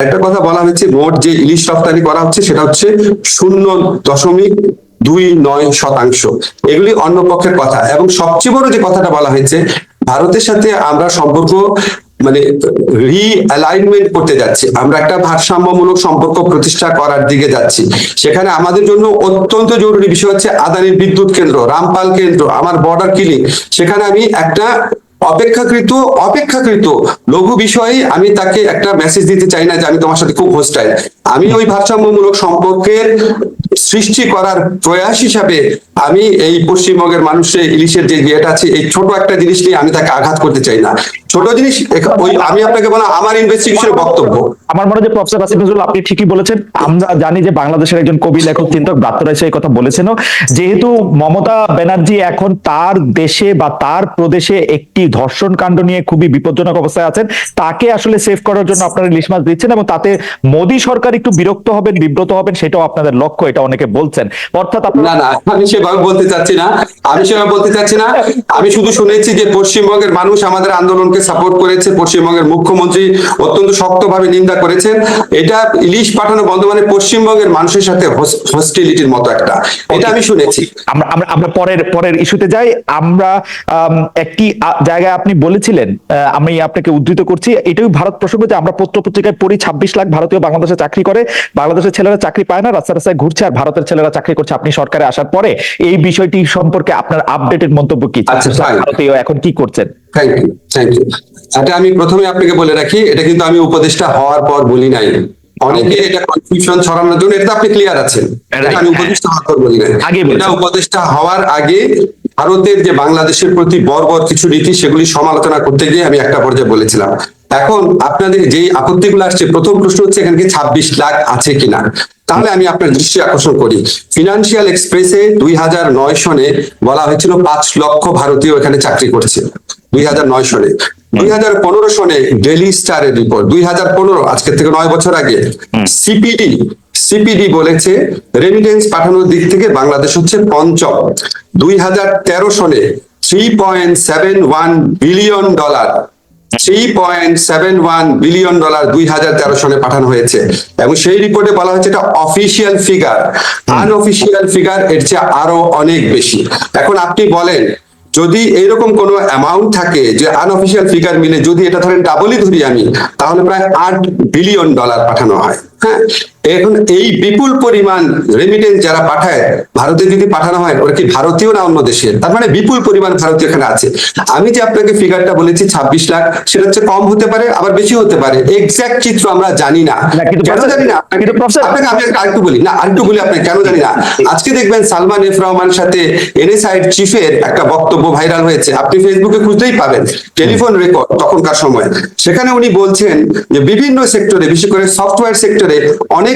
একটা কথা বলা হয়েছে, মোট যে ইলিশ রপ্তানি করা হচ্ছে সেটা হচ্ছে শূন্য দশমিক দুই নয় শতাংশ। এগুলি অন্য পক্ষের কথা। এবং সবচেয়ে বড় যে কথাটা বলা হয়েছে, ভারতের সাথে আমরা সম্পর্ক মানে রিঅ্যালাইনমেন্ট করতে যাচ্ছি। আমরা একটা ভারসাম্যমূলক সম্পর্ক প্রতিষ্ঠা করার দিকে যাচ্ছি। সেখানে আমাদের জন্য অত্যন্ত জরুরি বিষয় হচ্ছে আদানির বিদ্যুৎ কেন্দ্র, রামপাল কেন্দ্র, আমার বর্ডার কিলিং সেখানে আমি একটা অপেক্ষাকৃত অপেক্ষাকৃত। লঘু বিষয়ে আমি তাকে একটা মেসেজ দিতে চাই না যে আমি তোমার সাথে খুব হোস্টাইল আমি ওই ভারসাম্যমূলক সম্পর্কের সৃষ্টি করার প্রয়াস হিসাবে আমি এই পশ্চিমবঙ্গের মানুষের ইলিশের যে ইয়েটা আছে, এই ছোট একটা জিনিস নিয়ে আমি তাকে আঘাত করতে চাই না। ছোট জিনিস ওই আমি আপনাকে বলা আমার ইনভেস্টিগেশনের বক্তব্য। আমার মনে হয় প্রফেসর আসিফ নজরুল, আপনি ঠিকই বলেছেন। আমরা জানি যে বাংলাদেশের একজন কবি, লেখক, চিন্তক ব্রাত্য রায় সেই কথা বলেছেনও। যেহেতু মমতা ব্যানার্জি এখন তার দেশে বা তার প্রদেশে একটি ধর্ষণ কাণ্ড নিয়ে খুবই বিপজ্জনক অবস্থায় আছেন, তাকে আসলে সেভ করার জন্য আপনারা ইলিশ মাছ দিচ্ছেন এবং তাতে মোদী সরকার একটু বিরক্ত হবেন, বিব্রত হবেন, সেটাও আপনাদের লক্ষ্য, এটা অনেকে বলছেন। অর্থাৎ না না, আমি সেভাবে বলতে চাচ্ছি না। আমি সেভাবে বলতে চাচ্ছি না। আমি শুধু শুনেছি যে পশ্চিমবঙ্গের মানুষ আমাদের আন্দোলনকে সাপোর্ট করেছে। পশ্চিমবঙ্গের মুখ্যমন্ত্রী অত্যন্ত শক্তভাবে নিন্দা করেছেন এটা ইলিশ পাঠানো বন্ধ মানে পশ্চিমবঙ্গের মানুষের সাথে হস্টিলিটির মতো একটা। এটা আমি শুনেছি। আমরা আমরা পরের পরের ইস্যুতে যাই। আমরা একটি জায়গায় আপনি বলেছিলেন আমি আপনাকে উদ্ধৃত করছি। এটাই ভারত প্রসঙ্গ যে আমরা পত্র পত্রিকায় পড়ি ছাব্বিশ লাখ ভারতীয় বাংলাদেশে চাকরি করে। বাংলাদেশের ছেলেরা চাকরি পায় না রাস্তা রাস্তায় ঘুরছে আর ভারতের ছেলেরা চাকরি করছে। আপনি সরকারে আসার পরে এই বিষয়টি সম্পর্কে আপনার আপডেটেড মন্তব্য কি? আচ্ছা, ভারতীয় এখন কি করছেন? থ্যাংক ইউ থ্যাংক ইউ এটা আমি প্রথমে আপনাকে বলে রাখি এটা কিন্তু আমি উপদেষ্টা হওয়ার পর বলি নাই। অনেকে এটা কনফিউশন ছড়ানোর জন্য এটা আপনি ক্লিয়ার আছেন। আমি উপদেষ্টা হওয়ার পর বলি নাই। এটা উপদেষ্টা হওয়ার আগে ভারতের যে বাংলাদেশের প্রতি বর্বর কিছু নীতি সেগুলি সমালোচনা করতে গিয়ে আমি একটা পর্যায়ে বলেছিলাম। এখন আপনাদের যেই আপত্তিগুলো আসছে প্রথম প্রশ্ন হচ্ছে এখানে কি ছাব্বিশ লাখ আছে কিনা? তাহলে আমি আপনার দৃষ্টি আকর্ষণ করি। ফিনান্সিয়াল এক্সপ্রেসে দুই হাজার নয় সনে বলা হয়েছিল পাঁচ লক্ষ ভারতীয় এখানে চাকরি করছে। দুই হাজার নয় সনে। দুই হাজার পনেরো সনে ডেলি স্টারের রিপোর্ট দুই হাজার পনেরো আজকের থেকে নয় বছর আগে। সিপিডি সিপিডি বলেছে রেমিটেন্স পাঠানোর দিক থেকে বাংলাদেশ হচ্ছে পঞ্চম। দুই হাজার তেরো সনে three point seven one billion dollar three point seven one billion dollar দুই হাজার তেরো সনে পাঠানো হয়েছে। এবং সেই রিপোর্টে বলা হয়েছে এটা অফিসিয়াল ফিগার আনঅফিসিয়াল ফিগার এর চেয়ে আরও অনেক বেশি। এখন আপনি বলেন, যদি এইরকম কোনো অ্যামাউন্ট থাকে যে আনঅফিসিয়াল ফিগার মিলে যদি এটা ধরেন ডাবলই ধরি আমি, তাহলে প্রায় আট বিলিয়ন ডলার পাঠানো হয়। হ্যাঁ? এখন এই বিপুল পরিমাণ রেমিটেন্স যারা পাঠায় ভারতে যদি পাঠানো হয় ওরা কি ভারতীয় না অন্য দেশের? তার মানে বিপুল পরিমাণ ভারতীয় এখানে আছে। আমি যে আপনাকে ফিগারটা বলেছি ছাব্বিশ লাখ সেটা হচ্ছে কম হতে পারে আবার বেশি হতে পারে। এক্সাক্ট চিত্র আমরা জানি না। কেন জানি না? আপনাকে আমি আরেকটু বলি। না আরেকটু বলি আপনাকে কেন জানি না? আজকে দেখবেন সালমান এফ রহমান সাথে এনএসআই চিফের একটা বক্তব্য ভাইরাল হয়েছে। আপনি ফেসবুকে খুঁজতেই পাবেন। টেলিফোন রেকর্ড তখনকার সময়। সেখানে উনি বলছেন যে বিভিন্ন সেক্টরে বিশেষ করে সফটওয়্যার সেক্টরে অনেক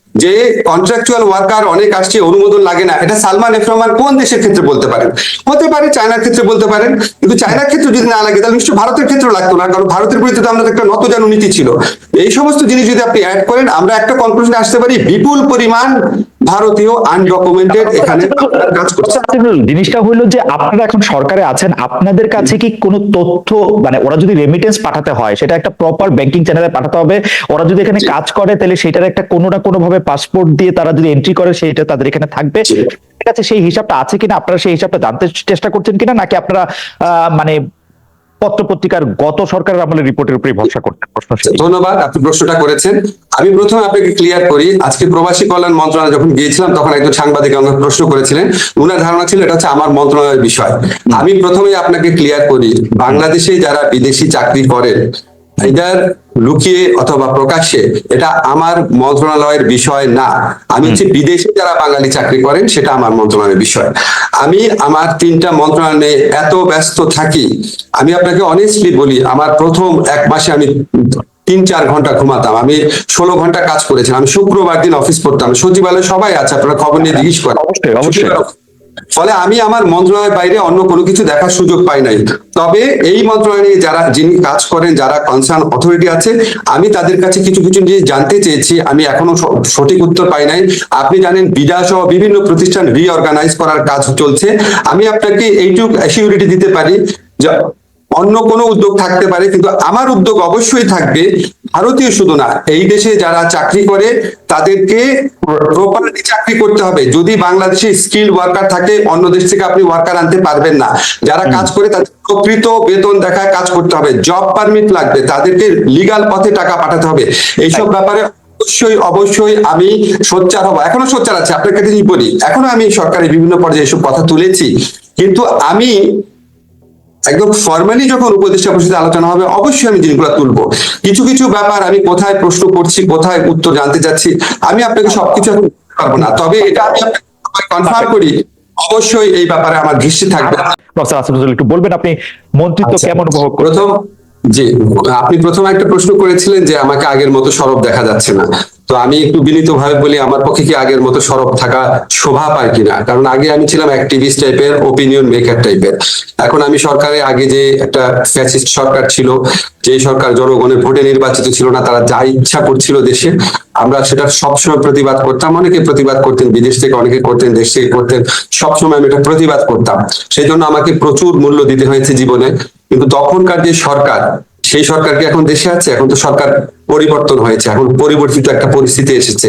যে কন্ট্রাকচুয়াল ওয়ার্কার অনেক আসছে, অনুমোদন লাগে না। এটা সালমান এফ রহমান কোন দেশের ক্ষেত্রে বলতে পারেন? হতে পারে চায়নার ক্ষেত্রে বলতে পারেন, কিন্তু চায়নার ক্ষেত্রে যদি না লাগে, তাহলে নিশ্চয়ই ভারতের ক্ষেত্রে লাগতো না, কারণ ভারতের বিরুদ্ধে তো আমাদের একটা নতজানু নীতি ছিল। এই সমস্ত জিনিস যদি আপনি অ্যাড করেন, আমরা একটা কনক্লুশনে আসতে পারি, বিপুল পরিমাণ ভারতীয় আনডকুমেন্টেড এখানে কাজ করছে। জিনিসটা হইল যে আপনারা এখন সরকারে আছেন আপনাদের কাছে কি কোনো তথ্য মানে ওরা যদি রেমিটেন্স পাঠাতে হয় সেটা একটা প্রপার ব্যাংকিং চ্যানেলে পাঠাতে হবে ওরা যদি এখানে কাজ করে তাহলে সেটার একটা কোনো না কোনো ভাবে পাসপোর্ট দিয়ে তারা যদি এন্ট্রি করে সেটা তাদের এখানে থাকবে। আছে সেই হিসাবটা আছে কিনা? আপনারা সেই হিসাবটা জানতে চেষ্টা করছেন কিনা? নাকি আপনারা আহ, মানে পত্র পত্রিকার গত সরকারের আমলের রিপোর্টের উপরে ভরসা করতে প্রশ্ন ধন্যবাদ, আপনি প্রশ্নটা করেছেন। আমি প্রথমে আপনাকে ক্লিয়ার করি, আজকে প্রবাসী কল্যাণ মন্ত্রণালয় যখন গিয়েছিলাম, তখন একজন সাংবাদিক আমাকে প্রশ্ন করেছিলেন। উনার ধারণা ছিল এটা হচ্ছে আমার মন্ত্রণালয়ের বিষয়। আমি প্রথমে আপনাকে ক্লিয়ার করি, বাংলাদেশে যারা বিদেশি চাকরি করেন এটার লুকিয়ে অথবা প্রকাশ্যে এটা আমার মন্ত্রণালয়ের বিষয় না। আমি হচ্ছে বিদেশে যারা বাঙালি চাকরি করেন সেটা আমার মন্ত্রণালয়ের বিষয়। আমি আমার তিনটা মন্ত্রণালয়ে এত ব্যস্ত থাকি আমি আপনাকে অনেস্টলি বলি আমার প্রথম এক মাসে আমি তিন চার ঘণ্টা ঘুমাতাম। আমি ষোলো ঘণ্টা কাজ করেছিলাম। আমি শুক্রবার দিন অফিস করতাম সচিবালয়ে সবাই আছে আপনারা খবর নিয়ে জিজ্ঞেস করেন। অবশ্যই, অবশ্যই। সচিবালয়- ফলে আমি আমার মন্ত্রণালয়ের বাইরে অন্য কোনো কিছু দেখার সুযোগ পাই নাই। তবে এই মন্ত্রণালয়ে নিয়ে যারা, যিনি কাজ করেন, যারা কনসার্ন অথরিটি আছে, আমি তাদের কাছে কিছু কিছু জিনিস জানতে চেয়েছি। আমি এখনও সঠিক উত্তর পাই নাই। আপনি জানেন বিডা সহ বিভিন্ন প্রতিষ্ঠান রিঅর্গানাইজ করার কাজ চলছে। আমি আপনাকে এইটুকু অ্যাসিউরিটি দিতে পারি যে অন্য কোনো উদ্যোগ থাকতে পারে, কিন্তু আমার উদ্যোগ অবশ্যই থাকবে ভারতীয় শুধু না এই দেশে যারা চাকরি করে তাদেরকে প্রপারলি চাকরি করতে হবে। যদি বাংলাদেশে স্কিল ওয়ার্কার থাকে অন্য দেশ থেকে আপনি ওয়ার্কার আনতে পারবেন না। যারা কাজ করে তাদের প্রকৃত বেতন দেখায় কাজ করতে হবে। জব পারমিট লাগবে তাদেরকে লিগাল পথে টাকা পাঠাতে হবে। এইসব ব্যাপারে অবশ্যই অবশ্যই আমি সোচ্চার হব। এখনও সোচ্চার আছে আপনার কাছে বলি? এখনও আমি সরকারের বিভিন্ন পর্যায়ে এসব কথা তুলেছি। কিন্তু আমি একদম ফর্মালি যখন উপদেষ্টা পরিষদে আলোচনা হবে অবশ্যই আমি জিনিসগুলো তুলবো। কিছু কিছু ব্যাপার আমি কোথায় প্রশ্ন করছি কোথায় উত্তর জানতে চাচ্ছি আমি আপনাকে সবকিছু এখন পারব না। তবে এটা আমি কনফার্ম করি অবশ্যই এই ব্যাপারে আমার দৃষ্টি থাকবে। প্রফেসর নজরুল একটু বলবেন আপনি মন্ত্রিত্ব আচ্ছা। কেমন উপভোগ প্রথম জি আপনি প্রথম একটা প্রশ্ন করেছিলেন যে আমাকে আগের মতো সরব দেখা যাচ্ছে না। তো আমি একটু বিনীত ভাবে বলি, আমার পক্ষে কি আগের মতো সরব থাকা শোভা পায় কিনা? কারণ আগে আমি ছিলাম অ্যাক্টিভিস্ট টাইপের ওপিনিয়ন মেকার টাইপের এখন আমি সরকারে আগে যে একটা ফ্যাসিস্ট সরকার ছিল যে সরকার জনগণের ভোটে নির্বাচিত ছিল না, তারা যা ইচ্ছা করছিল দেশে, আমরা সেটা সবসময় প্রতিবাদ করতাম। অনেকে প্রতিবাদ করতেন, বিদেশ থেকে অনেকে করতেন, দেশ থেকে করতেন, সবসময় আমি এটা প্রতিবাদ করতাম। সেই জন্য আমাকে প্রচুর মূল্য দিতে হয়েছে জীবনে। কিন্তু তখনকার যে সরকার, সেই সরকার কি এখন দেশে আছে? এখন তো সরকার পরিবর্তন হয়েছে, এখন পরিবর্তিত একটা পরিস্থিতি এসেছে।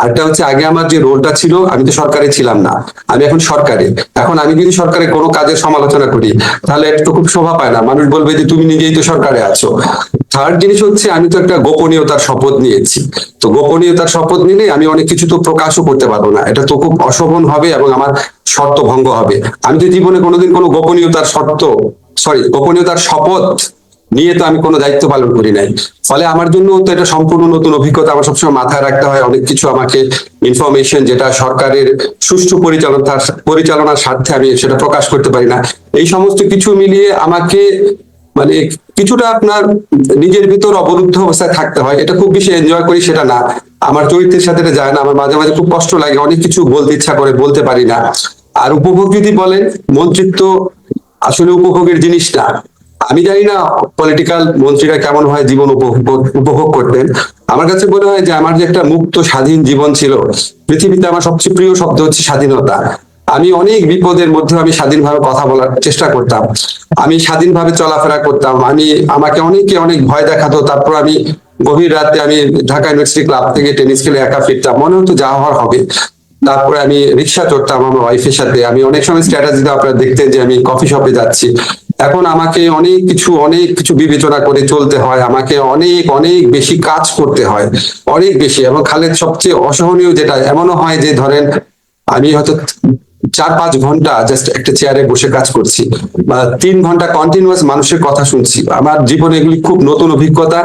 আরেকটা হচ্ছে, আগে আমার যে রোলটা ছিল, আমি তো সরকারে ছিলাম না। আমি এখন সরকারে। এখন আমি যদি সরকারে কোনো কাজের সমালোচনা করি, তাহলে এটা তো খুব শোভা পায় না। মানুষ বলবে যে, তুমি নিজেই তো সরকারে আছো। থার্ড জিনিস হচ্ছে, আমি তো একটা গোপনীয়তার শপথ নিয়েছি। তো গোপনীয়তার শপথ নিলে আমি অনেক কিছু তো প্রকাশও করতে পারব না। এটা তো খুব অশোভন হবে এবং আমার শর্ত ভঙ্গ হবে। আমি তো জীবনে কোনোদিন কোনো গোপনীয়তার শর্ত সরি গোপনীয়তার শপথ নিয়ে তো আমি কোনো দায়িত্ব পালন করি নাই। ফলে আমার জন্য তো এটা সম্পূর্ণ নতুন অভিজ্ঞতা আমার সবসময় মাথায় রাখতে হয়। অনেক কিছু আমাকে ইনফরমেশন যেটা সরকারের সুষ্ঠু পরিচালনার পরিচালনার স্বার্থে আমি সেটা প্রকাশ করতে পারি না। এই সমস্ত কিছু মিলিয়ে আমাকে মানে কিছুটা আপনার নিজের ভিতর অবরুদ্ধ অবস্থায় থাকতে হয়। এটা খুব বেশি এনজয় করি সেটা না। আমার চরিত্রের সাথে এটা যায় না। আমার মাঝে মাঝে খুব কষ্ট লাগে। অনেক কিছু বলতে ইচ্ছা করে, বলতে পারি না। আর উপভোগ যদি বলেন, মন্ত্রিত্ব আসলে উপভোগের জিনিস না। আমি জানি না পলিটিক্যাল মন্ত্রীরা কেমন হয় জীবন উপভোগ করতেন। আমার কাছে মনে হয় যে আমার যে একটা মুক্ত, স্বাধীন জীবন ছিল, পৃথিবীতে আমার সবচেয়ে প্রিয় শব্দ হচ্ছে স্বাধীনতা। আমি অনেক বিপদের মধ্যে আমি স্বাধীনভাবে কথা বলার চেষ্টা করতাম। আমি স্বাধীনভাবে চলাফেরা করতাম। আমি, আমাকে অনেকে অনেক ভয় দেখাতো। তারপর আমি গভীর রাতে আমি ঢাকা ইউনিভার্সিটি ক্লাব থেকে টেনিস খেলে একা ফিরতাম। মনে হতো যা হওয়ার হবে। তারপরে আমি রিক্সা চড়তাম আমার ওয়াইফের সাথে। আমি অনেক সময় স্ট্র্যাটাজিতে আপনারা দেখতেন যে আমি কফি শপে যাচ্ছি। এখন আমাকে অনেক কিছু অনেক কিছু বিবেচনা করে চলতে হয়, আমাকে অনেক অনেক বেশি কাজ করতে হয়, অনেক বেশি। এবং খালেদ, সবচেয়ে অসহনীয় যেটা, এমনও হয় যে ধরেন, আমি হয়তো চার, পাঁচ ঘণ্টা জাস্ট একটা চেয়ারে বসে কাজ করছি বা তিন ঘণ্টা কন্টিনিউয়াস মানুষের কথা শুনছি। আমার জীবনে এগুলি খুব নতুন অভিজ্ঞতা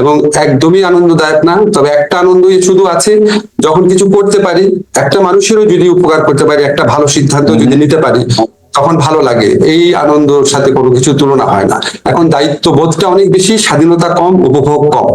এবং একদমই আনন্দদায়ক না, তবে একটা আনন্দই শুধু আছে, যখন কিছু করতে পারি, একটা মানুষেরও যদি উপকার করতে পারি, একটা ভালো সিদ্ধান্ত যদি নিতে পারি তখন ভালো লাগে। এই আনন্দর সাথে কোনো কিছু তুলনা হয় না। এখন দায়িত্ব বোধটা অনেক বেশি, স্বাধীনতা কম, উপভোগ কম।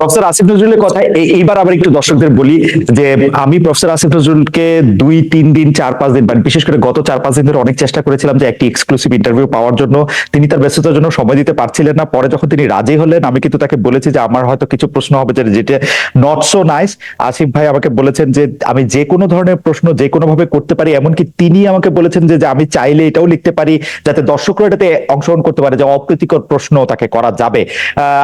প্রফেসর আসিফ নজরুলের কথা এইবার আবার একটু দর্শকদের বলি যে আমি প্রফেসর আসিফ নজরুলকে দুই, তিন দিন, চার, পাঁচ দিন মানে বিশেষ করে গত চার, পাঁচ দিন ধরে অনেক চেষ্টা করেছিলাম যে একটি এক্সক্লুসিভ ইন্টারভিউ পাওয়ার জন্য। তিনি তার ব্যস্ততার জন্য সময় দিতে পারছিলেন না। পরে যখন তিনি রাজি হলেন, আমি কিন্তু তাকে বলেছি যে আমার হয়তো কিছু প্রশ্ন হবে যে যেটা নট সো নাইস আসিফ ভাই আমাকে বলেছেন যে আমি যে কোনো ধরনের প্রশ্ন যে কোনো ভাবে করতে পারি, এমনকি তিনি আমাকে বলেছেন যে আমি চাইলে এটাও লিখতে পারি যাতে দর্শকরা এটাতে অংশগ্রহণ করতে পারে যে অপ্রীতিকর প্রশ্ন তাকে করা যাবে।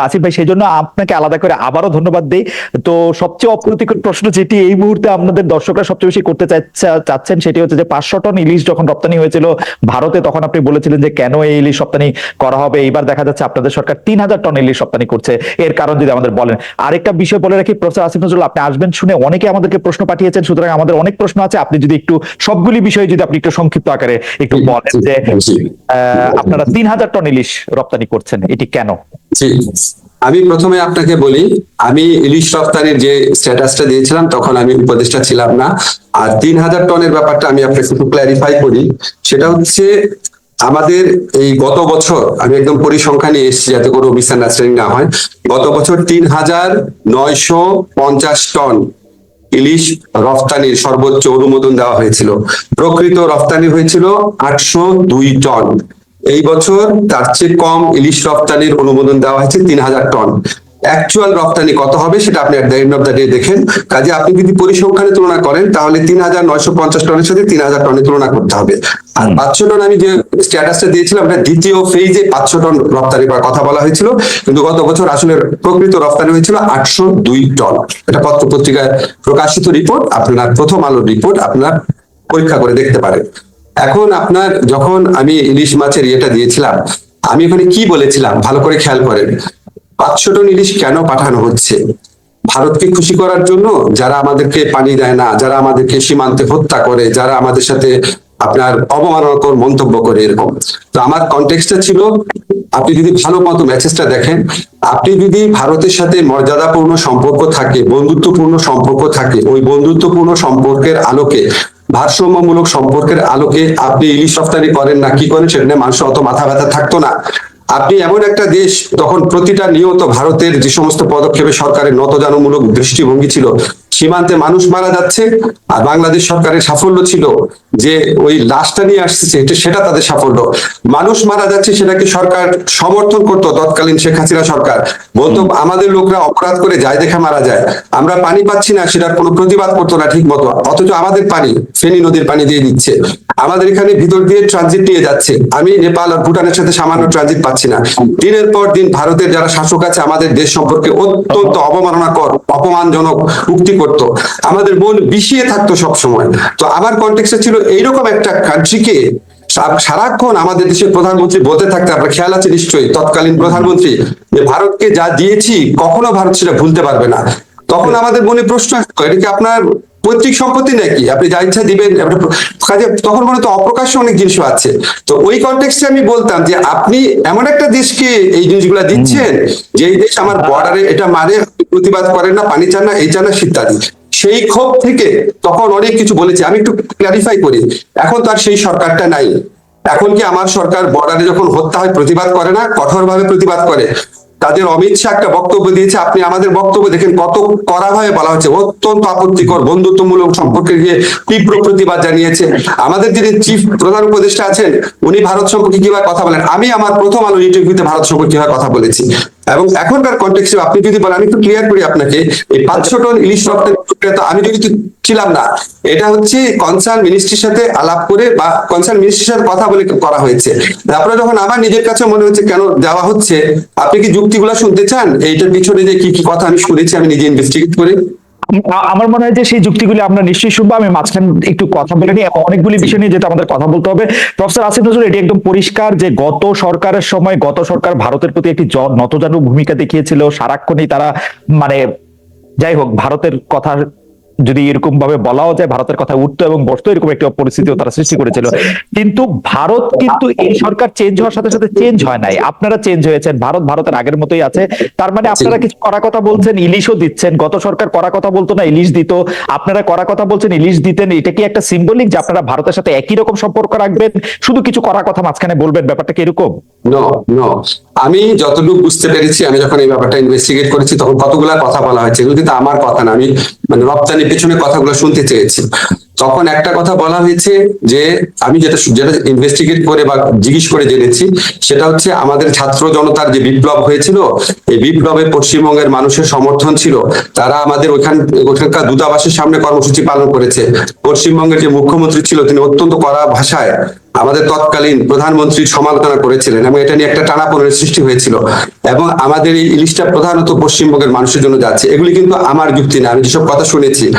আসিফ ভাই, সেই জন্য আপনাকে আলাদা করে আবারও ধন্যবাদ দেই। তো সবচেয়ে অপ্রীতিকর প্রশ্ন যেটি এই মুহূর্তে আপনাদের দর্শকরা সবচেয়ে বেশি করতে চাচ্ছেন সেটি হচ্ছে যে পাঁচশো টন ইলিশ যখন রপ্তানি হয়েছিল ভারতে তখন আপনি বলেছিলেন যে কেন এই ইলিশ রপ্তানি করা হবে। এইবার দেখা যাচ্ছে আপনাদের সরকার তিন হাজার টন ইলিশ রপ্তানি করছে। এর কারণ যদি আমাদের বলেন। আরেকটা বিষয় বলে রাখি প্রফেসর আসিফ নজরুল আপনি আসবেন শুনে অনেকে আমাদেরকে প্রশ্ন পাঠিয়েছেন সুতরাং আমাদের অনেক প্রশ্ন আছে। আপনি যদি একটু সবগুলি বিষয়ে যদি আপনি একটু সংক্ষিপ্ত আকারে একটু বলেন যে আহ, আপনারা তিন হাজার টন ইলিশ রপ্তানি করছেন এটি কেন? আমি প্রথমে আপনাকে বলি, আমি ইলিশ রফতানির যে স্ট্যাটাসটা দিয়েছিলাম, তখন আমি উপদেষ্টা ছিলাম না। আর তিন হাজার টনের ব্যাপারটা আমি আপনাকে একটু ক্ল্যারিফাই করি। সেটা হচ্ছে, আমাদের এই গত বছর, আমি একদম পরিসংখ্যা নিয়ে এসেছি যাতে কোনো মিসআন্ডারস্ট্যান্ডিং না হয়, গত বছর তিন হাজার নয়শো পঞ্চাশ টন ইলিশ রফতানির সর্বোচ্চ অনুমোদন দেওয়া হয়েছিল। প্রকৃত রফতানি হয়েছিল আটশো দুই টন। এই বছর তার চেয়ে কম ইলিশ রপ্তানির অনুমোদন দেওয়া হয়েছে তিন হাজার টন। অ্যাকচুয়াল রপ্তানি কত হবে সেটা আপনি at the end of the day দেখেন। কাজে আপনি যদি পরিসংখ্যানে তুলনা করেন তাহলে তিন হাজার নয়শো পঞ্চাশ টনের সাথে তিন হাজার টনের তুলনা করতে হবে। আর পাঁচশো টন আমি যে স্ট্যাটাসটা দিয়েছিলাম এটা দ্বিতীয় ফেজে পাঁচশো টন রপ্তানি করার কথা বলা হয়েছিল। কিন্তু গত বছর আসলে প্রকৃত রপ্তানি হয়েছিল আটশো দুই টন। এটা পত্র পত্রিকায় প্রকাশিত রিপোর্ট আপনার প্রথম আলোর রিপোর্ট আপনার পরীক্ষা করে দেখতে পারেন। এখন আপনার যখন আমি ইলিশ মাছের ইয়েটা দিয়েছিলাম, আমি ওখানে কি বলেছিলাম? ভালো করে খেয়াল করেন। পাঁচশো টন ইলিশ কেন পাঠানো হচ্ছে? ভারতকে খুশি করার জন্য যারা আমাদেরকে পানি দেয় না, যারা আমাদেরকে সীমান্তে হত্যা করে, যারা আমাদের সাথে আপনার অবমাননাকর মন্তব্য করে এরকম। তো আমার কনটেক্সটটা ছিল, আপনি যদি ভালো মতো ম্যাচেসটা দেখেন, আপনি যদি ভারতের সাথে মর্যাদাপূর্ণ সম্পর্ক থাকে, বন্ধুত্বপূর্ণ সম্পর্ক থাকে, ওই বন্ধুত্বপূর্ণ সম্পর্কের আলোকে ভারসাম্যমূলক সম্পর্কের আলোকে আপনি ইলিশ রফতানি করেন না, কি করেন সেখানে মানুষের অত মাথা ব্যথা থাকতো না। আপনি এমন একটা দেশ তখন প্রতিটা নিয়ত ভারতের যে সমস্ত পদক্ষেপে সরকারের নতজানমূলক দৃষ্টিভঙ্গি ছিল সীমান্তে মানুষ মারা যাচ্ছে, আর বাংলাদেশ সরকারের সাফল্য ছিল যে ওই লাশটা নিয়ে আসছে সেটা তাদের সাফল্য। মানুষ মারা যাচ্ছে সেটাকে সরকার সমর্থন করতো তৎকালীন শেখ হাসিনা সরকার। বলতো, আমাদের লোকরা অপরাধ করে যায় দেখা মারা যায়। আমরা পানি পাচ্ছি না, সেটার কোনো প্রতিবাদ করতো না ঠিক মতো। অথচ আমাদের পানি, ফেনী নদীর পানি দিয়ে দিচ্ছে। আমাদের এখানে ভিতর দিয়ে ট্রানজিট নিয়ে যাচ্ছে। আমি নেপাল আর ভুটানের সাথে সামান্য ট্রানজিট পাচ্ছি না। দিনের পর দিন ভারতের যারা শাসক আছে, আমাদের দেশ সম্পর্কে অত্যন্ত অবমাননাকর, অপমানজনক উক্তি করত আমাদের মন বিষিয়ে থাকতো সব সময় তো আমার কন্টেক্সে ছিল এইরকম একটা কান্ট্রিকে সারাক্ষণ আমাদের দেশের প্রধানমন্ত্রী বলতে থাকতে আপনার খেয়াল আছে নিশ্চয়ই, তৎকালীন প্রধানমন্ত্রী, যে ভারতকে যা দিয়েছি, কখনো ভারত সেটা ভুলতে পারবে না। তখন আমাদের মনে প্রশ্ন এটা কি আপনার পৈতৃক সম্পত্তি নাকি? আপনি যা ইচ্ছা দিবেন কাজে তখন মনে তো অপ্রকাশ্য অনেক জিনিস আছে। তো ওই কন্টেক্সে আমি বলতাম যে আপনি এমন একটা দেশকে এই জিনিসগুলো দিচ্ছেন যে দেশ আমার বর্ডারে এটা আপনি প্রতিবাদ করেন না, পানি চান না, এই চান না ইত্যাদি সেই ক্ষোভ থেকে তখন অনেক কিছু বলেছি। আমি একটু ক্লারিফাই করি। এখন তো আর সেই সরকারটা নাই। এখন কি আমার সরকার বর্ডারে যখন হত্যা হয়, প্রতিবাদ করে না? কঠোরভাবে প্রতিবাদ করে। তাদের অমিত শাহ একটা বক্তব্য দিয়েছে, আপনি আমাদের বক্তব্য দেখেন কত কড়াভাবে বলা হচ্ছে অত্যন্ত আপত্তিকর, বন্ধুত্বমূলক সম্পর্কে গিয়ে তীব্র প্রতিবাদ জানিয়েছে। আমাদের যিনি চিফ প্রধান উপদেষ্টা আছেন, উনি ভারত সম্পর্কে কীভাবে কথা বলেন? আমি আমার প্রথম আলো ইন্টারভিউতে ভারত সম্পর্কে কীভাবে কথা বলেছি। এবং এখনকার কন্টেক্সে আপনি যদি বলেন, আমি একটু ক্লিয়ার করি আপনাকে, এই পাঁচশো টন ইলিশ রপ্তানি প্রক্রিয়া আমি যদি ছিলাম না, এটা হচ্ছে কনসার্ন মিনিস্ট্রির সাথে আলাপ করে বা কনসার্ন মিনিস্ট্রির সাথে কথা বলে করা হয়েছে। তারপরে যখন আমার নিজের কাছে মনে হচ্ছে কেন দেওয়া হচ্ছে, আপনি কি যুক্তিগুলো শুনতে চান? এইটার পিছনে যে কি কি কথা আমি শুনেছি, আমি নিজে ইনভেস্টিগেট করে। আমার মনে হয় যে সেই যুক্তিগুলি আমরা নিশ্চয়ই শুনব। আমি মাঝখানে একটু কথা বলে নিই অনেকগুলি বিষয় নিয়ে যেটা আমাদের কথা বলতে হবে। প্রফেসর আসিফ নজরুল, এটি একদম পরিষ্কার যে গত সরকারের সময়, গত সরকার ভারতের প্রতি একটি নতজানু ভূমিকা দেখিয়েছিল। সারাক্ষণই তারা মানে যাই হোক, ভারতের কথা যদি এরকম ভাবে বলাও যায় ভারতের কথা উঠতো এবং বসতো এরকম একটি পরিস্থিতিও তারা সৃষ্টি করেছিল। কিন্তু ভারত কিন্তু এই সরকার চেঞ্জ হওয়ার সাথে সাথে চেঞ্জ হয় নাই। আপনারা চেঞ্জ হয়েছেন। ভারত ভারতের আগের মতোই আছে। তার মানে আপনারা কিছু করা কথা বলছেন ইলিশও দিচ্ছেন। গত সরকার করা কথা বলতো না ইলিশ দিত। আপনারা করা কথা বলছেন ইলিশ দিতেন। এটা কি একটা সিম্বলিক যে আপনারা ভারতের সাথে একই রকম সম্পর্ক রাখবেন? শুধু কিছু করা কথা মাঝখানে বলবেন ব্যাপারটা কি এরকম? নো নো আমি যতটুকু বুঝতে পেরেছি আমি যখন এই ব্যাপারটা ইনভেস্টিগেট করেছি তখন কতগুলা কথা বলা হয়েছে। এগুলো কিন্তু আমার কথা না। আমি মানে রপ্তানির পেছনে কথাগুলো শুনতে চেয়েছি তখন একটা কথা বলা হয়েছে যে আমি যেটা যেটা ইনভেস্টিগেট করে বা জিজ্ঞেস করে জেনেছি, সেটা হচ্ছে আমাদের ছাত্র জনতার যে বিপ্লব হয়েছিল, এই বিপ্লবে পশ্চিমবঙ্গের মানুষের সমর্থন ছিল। তারা আমাদের ওইখান ওখানকার দূতাবাসের সামনে কর্মসূচি পালন করেছে। পশ্চিমবঙ্গের যে মুখ্যমন্ত্রী ছিল, তিনি অত্যন্ত কড়া ভাষায় আমাদের তৎকালীন প্রধানমন্ত্রীর সমালোচনা করেছিলেন এবং এটা নিয়ে একটা টানাপোড়েনের সৃষ্টি হয়েছিল। এবং আমাদের এই ইলিশটা প্রধানত পশ্চিমবঙ্গের মানুষের জন্য যাচ্ছে। এগুলি কিন্তু আমার যুক্তি না। আমি যেসব কথা শুনেছি